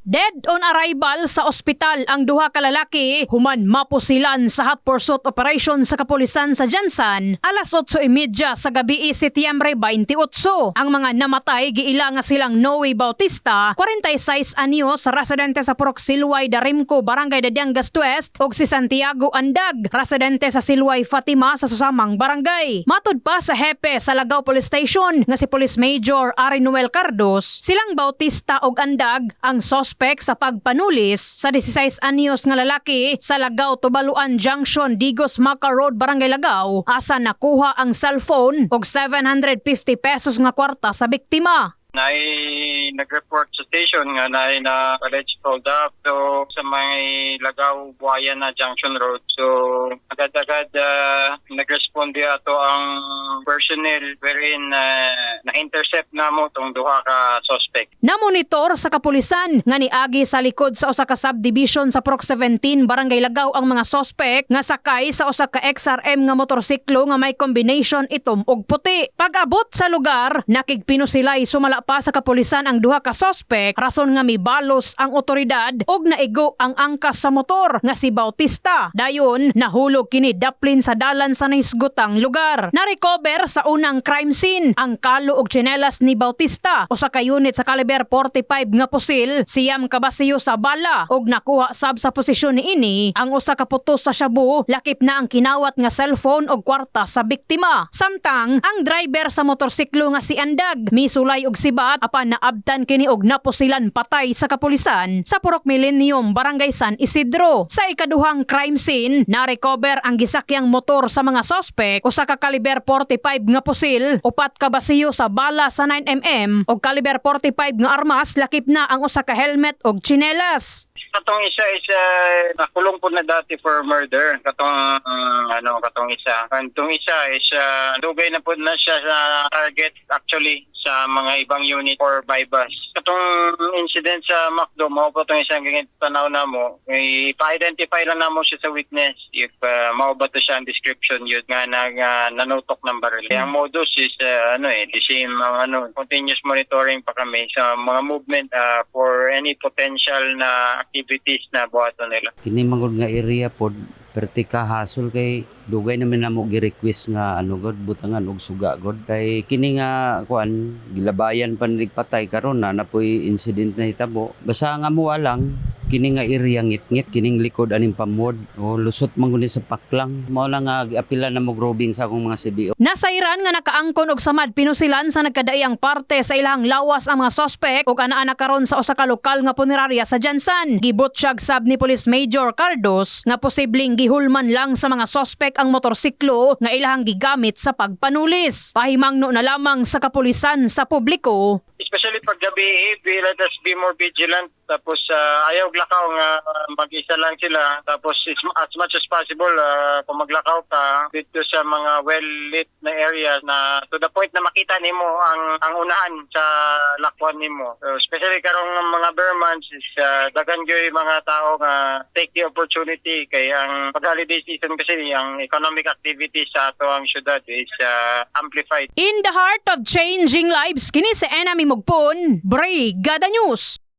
Dead on arrival sa ospital ang duha ka lalaki human mapusilan sa hot pursuit operation sa kapulisan sa Jansan alas 8:30 sa gabi Setyembre 28. Ang mga namatay giila nga silang Noe Bautista, 46 anyos, residente sa Purok Silway Darimco, Barangay Dadiangas West ug si Santiago Andag, residente sa Silway Fatima sa Susamang Barangay. Matud pa sa hepe sa Lagaw Police Station nga si Police Major Ari Noel Cardos, silang Bautista ug Andag ang suspect sa pagpanulis sa 16 anyos nga lalaki sa Lagaw Tubaluan Junction, Digos Maca Road, Barangay Lagaw, asa nakuha ang cellphone ug 750 pesos nga kwarta sa biktima. Nai nag-report sa station nga na na alleged hold up. So sa may Lagaw Buaya na Junction Road. So agad-agad uh, nag-respond ato ang personnel wherein uh, na-intercept na mo tong duha ka suspect. Namonitor sa kapulisan nga niagi sa likod sa usa ka subdivision sa Proc 17 Barangay Lagaw ang mga sospek nga sakay sa usa ka XRM nga motorsiklo nga may combination itom ug puti. Pag-abot sa lugar, nakigpino sila'y sumala pa sa kapulisan ang duha ka sospek rason nga mibalos ang otoridad ug naigo ang angkas sa motor nga si Bautista. Dayon nahulog kini daplin sa dalan sa naisgutang lugar. Na-recover sa unang crime scene ang kalo ug tsinelas ni Bautista usa ka unit sa caliber 45 nga pusil siyam ka basiyo sa bala ug nakuha sab sa posisyon ni ini ang usa ka putos sa shabu lakip na ang kinawat nga cellphone ug kwarta sa biktima. Samtang ang driver sa motorsiklo nga si Andag misulay og sibat apan naabtan kini og napusilan patay sa kapulisan sa Purok Millennium Barangay San Isidro. Sa ikaduhang crime scene, na-recover ang gisakyang motor sa mga sospek usa ka kaliber 45 nga pusil, upat ka basiyo sa bala sa 9mm ug kaliber 45 nga armas lakip na ang usa ka helmet ug tsinelas. katong isa is uh, nakulong po na dati for murder katong um, ano katong isa and tong isa is uh, dugay na po na siya sa target actually sa mga ibang unit or bypass katong incident sa McDo mao po tong isang ganyan tanaw na mo. Ipa-identify lang na mo siya sa witness. If uh, mao ba to siya ang description yun nga nag uh, nanutok ng baril. Kaya ang modus is uh, ano eh the same ang ano continuous monitoring pa kami sa mga movement uh, for any potential na activities na buhaton nila. Kini mangod nga area pod perti ka hasol kay dugay naman namo gi-request nga ano god butangan og suga god. Kay kini nga kuan gilabayan pa patay karon na napoy incident na hitabo. Basta nga mo lang kini nga area ngit-ngit kining likod aning pamod. O lusot man sa paklang. Mao lang nga giapila na mo grobing sa akong mga CBO Nasairan nga nakaangkon og samad pinusilan sa nagkadaiyang parte sa ilang lawas ang mga sospek ug ana-ana karon sa usa ka lokal nga punerarya sa Jansan. Gibutsyag sab ni Police Major Cardos nga posibleng gihulman lang sa mga sospek ang motorsiklo nga ilahang gigamit sa pagpanulis. Pahimangno na lamang sa kapulisan sa publiko. Especially pag gabi eh, be- let us be more vigilant tapos uh, ayaw glakaw nga mag-isa lang sila. Tapos as much as possible uh, kung maglakaw ka dito sa mga well-lit na area na to the point na makita nimo ang ang unahan sa lakwan nimo. So, especially karong mga Burmans is uh, dagan gyud mga tao nga take the opportunity. Kay ang pag holiday season kasi ang economic activity sa ato ang syudad is uh, amplified. In the heart of changing lives, kini sa enemy mugpon, Brigada News.